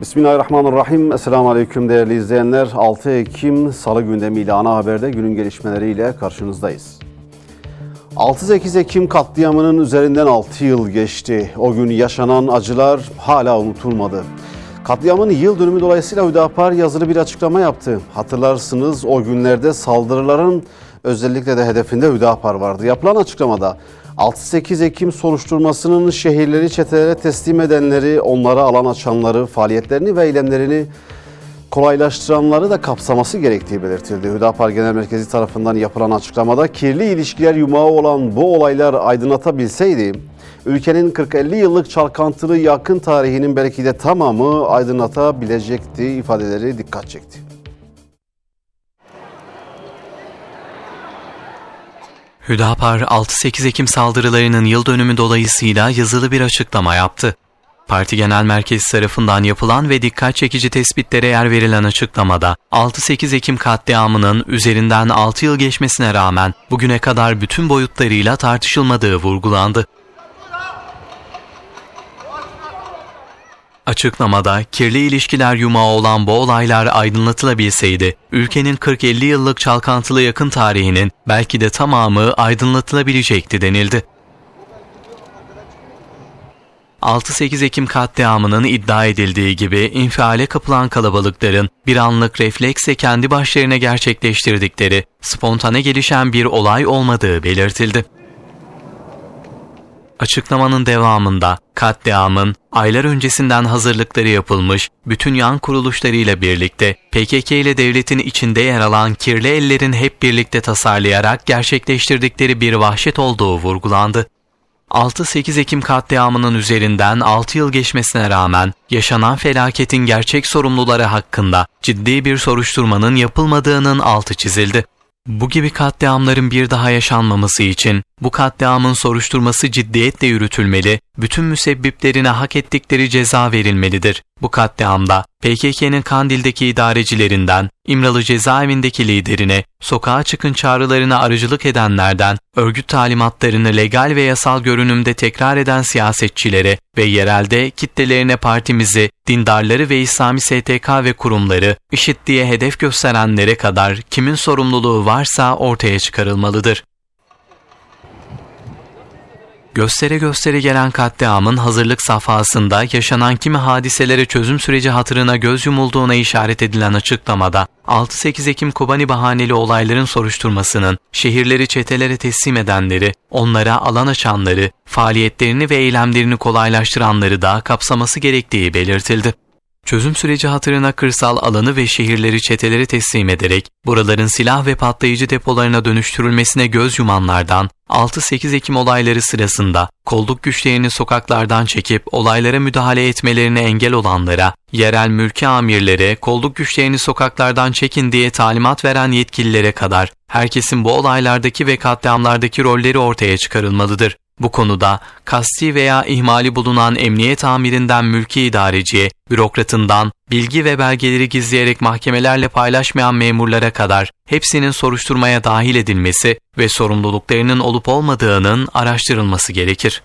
Bismillahirrahmanirrahim. Esselamu Aleyküm değerli izleyenler. 6 Ekim Salı gündemiyle ana haberde günün gelişmeleriyle karşınızdayız. 6-8 Ekim katliamının üzerinden 6 yıl geçti. O gün yaşanan acılar hala unutulmadı. Katliamın yıl dönümü dolayısıyla Hüdapar yazılı bir açıklama yaptı. Hatırlarsınız o günlerde saldırıların özellikle de hedefinde Hüdapar vardı. Yapılan açıklamada 6-8 Ekim soruşturmasının şehirleri çetelere teslim edenleri, onlara alan açanları, faaliyetlerini ve eylemlerini kolaylaştıranları da kapsaması gerektiği belirtildi. Hüdapar Genel Merkezi tarafından yapılan açıklamada kirli ilişkiler yumağı olan bu olaylar aydınlatabilseydi, ülkenin 40-50 yıllık çalkantılı yakın tarihinin belki de tamamı aydınlatabilecekti ifadeleri dikkat çekti. Hüdapar 6-8 Ekim saldırılarının yıl dönümü dolayısıyla yazılı bir açıklama yaptı. Parti Genel Merkezi tarafından yapılan ve dikkat çekici tespitlere yer verilen açıklamada 6-8 Ekim katliamının üzerinden 6 yıl geçmesine rağmen bugüne kadar bütün boyutlarıyla tartışılmadığı vurgulandı. Açıklamada kirli ilişkiler yumağı olan bu olaylar aydınlatılabilseydi, ülkenin 40-50 yıllık çalkantılı yakın tarihinin belki de tamamı aydınlatılabilecekti denildi. 6-8 Ekim katliamının iddia edildiği gibi infiale kapılan kalabalıkların bir anlık refleksle kendi başlarına gerçekleştirdikleri spontane gelişen bir olay olmadığı belirtildi. Açıklamanın devamında katliamın aylar öncesinden hazırlıkları yapılmış bütün yan kuruluşlarıyla birlikte PKK ile devletin içinde yer alan kirli ellerin hep birlikte tasarlayarak gerçekleştirdikleri bir vahşet olduğu vurgulandı. 6-8 Ekim katliamının üzerinden 6 yıl geçmesine rağmen yaşanan felaketin gerçek sorumluları hakkında ciddi bir soruşturmanın yapılmadığının altı çizildi. Bu gibi katliamların bir daha yaşanmaması için bu katliamın soruşturması ciddiyetle yürütülmeli, bütün müsebbiplerine hak ettikleri ceza verilmelidir. Bu katliamda PKK'nın Kandil'deki idarecilerinden, İmralı cezaevindeki liderine, sokağa çıkın çağrılarına aracılık edenlerden, örgüt talimatlarını legal ve yasal görünümde tekrar eden siyasetçilere ve yerelde kitlelerine partimizi, dindarları ve İslami STK ve kurumları, IŞİD diye hedef gösterenlere kadar kimin sorumluluğu varsa ortaya çıkarılmalıdır. Göstere göstere gelen katliamın hazırlık safhasında yaşanan kimi hadiselere çözüm süreci hatırına göz yumulduğuna işaret edilen açıklamada 6-8 Ekim Kobani bahaneli olayların soruşturmasının şehirleri çetelere teslim edenleri, onlara alan açanları, faaliyetlerini ve eylemlerini kolaylaştıranları da kapsaması gerektiği belirtildi. Çözüm süreci hatırına kırsal alanı ve şehirleri çetelere teslim ederek buraların silah ve patlayıcı depolarına dönüştürülmesine göz yumanlardan 6-8 Ekim olayları sırasında kolluk güçlerini sokaklardan çekip olaylara müdahale etmelerine engel olanlara, yerel mülki amirlere, kolluk güçlerini sokaklardan çekin diye talimat veren yetkililere kadar herkesin bu olaylardaki ve katliamlardaki rolleri ortaya çıkarılmalıdır. Bu konuda kasti veya ihmali bulunan emniyet amirinden mülki idareciye, bürokratından bilgi ve belgeleri gizleyerek mahkemelerle paylaşmayan memurlara kadar hepsinin soruşturmaya dahil edilmesi ve sorumluluklarının olup olmadığının araştırılması gerekir.